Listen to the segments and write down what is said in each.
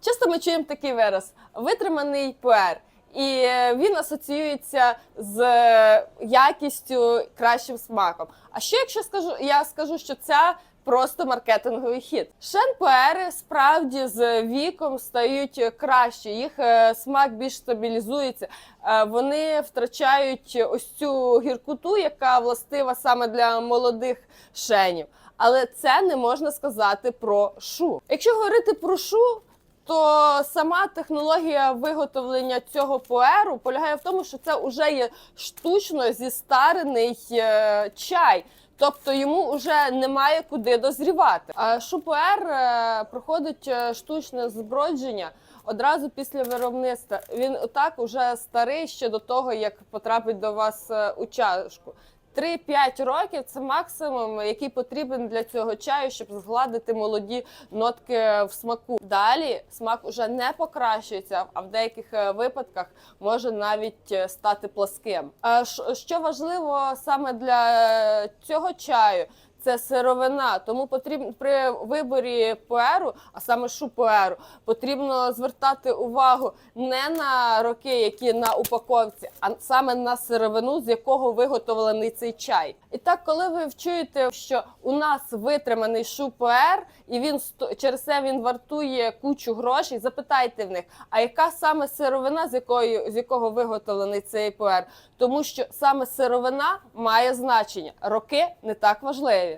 Часто ми чуємо такий вираз витриманий пуер. І е, він асоціюється з е, якістю кращим смаком. А що якщо скажу, я скажу, що це просто маркетинговий хід? Шенпуери справді з віком стають краще, їх е, смак більш стабілізується. Вони втрачають ось цю гіркоту, яка властива саме для молодих шенів. Але це не можна сказати про шу. Якщо говорити про шу, то сама технологія виготовлення цього пуеру полягає в тому, що це вже є штучно зістарений е, чай. Тобто йому вже немає куди дозрівати. А шупуер е, проходить е, штучне збродження одразу після виробництва. Він отак уже старий ще до того, як потрапить до вас е, у чашку. 3-5 років це максимум, який потрібен для цього чаю, щоб згладити молоді нотки в смаку. Далі смак уже не покращується, а в деяких е, випадках може навіть е, стати пласким. Що важливо саме для е, цього чаю? Це сировина, тому потрібно при виборі пуеру, а саме шупуеру, потрібно звертати увагу не на роки, які на упаковці, а саме на сировину, з якого виготовлений цей чай. І так, коли ви вчуєте, що у нас витриманий шупуер, і він через це він вартує кучу грошей, запитайте в них, а яка саме сировина, з якої з якого виготовлений цей пуер? Тому що саме сировина має значення, роки не так важливі.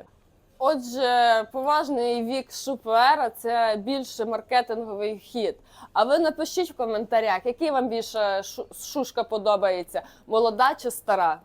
Отже, поважний вік шупера це більше маркетинговий хід. А ви напишіть в коментарях, який вам більше шушка подобається, молода чи стара.